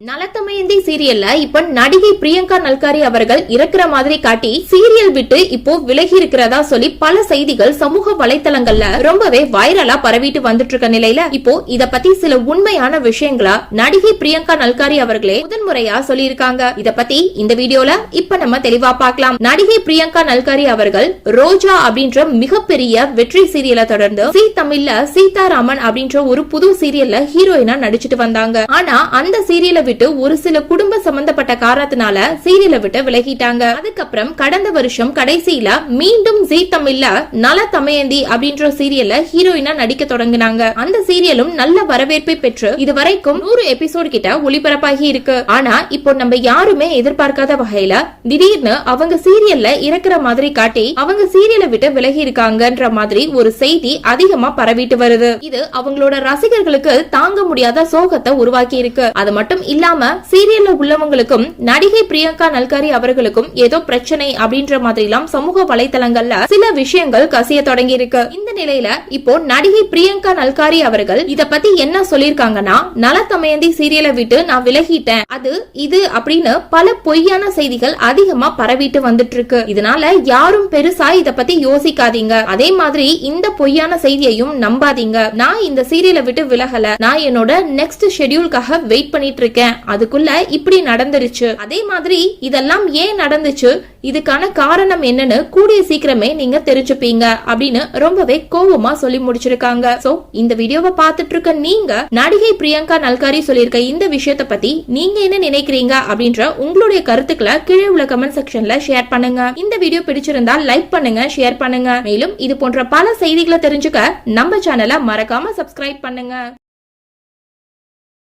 நலத்தமயந்தி சீரியல்ல இப்ப நடிகை பிரியங்கா நல்காரி அவர்கள் இறக்குற மாதிரி காட்டி சீரியல் விட்டு இப்போ விலகி இருக்கிறதா சொல்லி பல செய்திகள் சமூக வலைத்தளங்கள்ல ரொம்பவே வைரலா பரவிட்டு வந்துட்டு இருக்க நிலையில இப்போ இத பத்தி சில உண்மையான விஷயங்களா நடிகை பிரியங்கா நல்காரி அவர்களே முதன்முறையா சொல்லியிருக்காங்க. இத பத்தி இந்த வீடியோல இப்ப நம்ம தெளிவா பார்க்கலாம். நடிகை பிரியங்கா நல்காரி அவர்கள் ரோஜா அப்படின்ற மிகப்பெரிய வெற்றி சீரியலை தொடர்ந்து சி தமிழ்ல சீதாராமன் அப்படின்ற ஒரு புது சீரியல்ல ஹீரோயினா நடிச்சிட்டு வந்தாங்க. ஆனா அந்த சீரியலை விட்டு ஒரு சில குடும்ப சம்பந்தப்பட்ட காரணத்தினால சீரியலை விட்டு விலகிட்டாங்க. அதுக்கப்புறம் கடந்த வருஷம் கடைசியில மீண்டும் ஜி தமிழ்ல நல தமயந்தி அப்படின்ற சீரியல்ல ஹீரோயினா நடிக்க தொடங்கினாங்க. அந்த சீரியலும் நல்ல வரவேற்பை பெற்று இதுவரைக்கும் நூறு எபிசோடு கிட்ட ஒளிபரப்பாகி இருக்கு. ஆனா இப்போ நம்ம யாருமே எதிர்பார்க்காத வகையில திடீர்னு அவங்க சீரியல்ல இறக்குற மாதிரி காட்டி அவங்க சீரியலை விட்டு விலகி இருக்காங்கன்ற மாதிரி ஒரு செய்தி அதிகமா பரவிட்டு வருது. இது அவங்களோட ரசிகர்களுக்கு தாங்க முடியாத சோகத்தை உருவாக்கி இருக்கு. அது மட்டும் இல்லாம சீரியல்ல உள்ளவங்களுக்கும் நடிகை பிரியங்கா நல்காரி அவர்களுக்கும் ஏதோ பிரச்சனை அப்படின்ற மாதிரிலாம் சமூக வலைதளங்கள்ல சில விஷயங்கள் கசிய தொடங்கி இருக்கு இந்த நிலையில இப்போ நடிகை பிரியங்கா நல்காரி அவர்கள் இத பத்தி என்ன சொல்லிருக்காங்கன்னா நலத்தமயந்தி சீரியலை விட்டு நான் விலகிட்டேன். அது இது அப்படின்னு பல பொய்யான செய்திகள் அதிகமா பரவிட்டு வந்துட்டு இருக்கு இதனால யாரும் பெருசா இத பத்தி யோசிக்காதீங்க. அதே மாதிரி இந்த பொய்யான செய்தியையும் நம்பாதீங்க. நான் இந்த சீரியலை விட்டு விலகல. நான் என்னோட நெக்ஸ்ட் ஷெட்யூல்காக வெயிட் பண்ணிட்டு இருக்கேன் அதுக்குள்ள இப்படி நடந்துருச்சு. அதே மாதிரி இதெல்லாம் ஏன் நடந்துச்சு? இதுக்கான காரணம் என்னன்னு கூடிய சீக்கிரமே நீங்க தெரிஞ்சுப்பீங்க அப்படின்னு ரொம்பவே கோவமா சொல்லி முடிச்சிருக்காங்க. சோ இந்த வீடியோவை பார்த்துட்டு இருக்க நீங்க நடிகை பிரியங்கா நல்காரி சொல்லியிருக்க இந்த விஷயத்த பத்தி நீங்க என்ன நினைக்கிறீங்க அப்படின்ற உங்களுடைய கருத்துக்களை கீழே உள்ள கமெண்ட் செக்ஷன்ல ஷேர் பண்ணுங்க. இந்த வீடியோ பிடிச்சிருந்தா லைக் பண்ணுங்க ஷேர் பண்ணுங்க. மேலும் இது போன்ற பல செய்திகளை தெரிஞ்சுக்க நம்ம சேனலை மறக்காம சப்ஸ்கிரைப் பண்ணுங்க.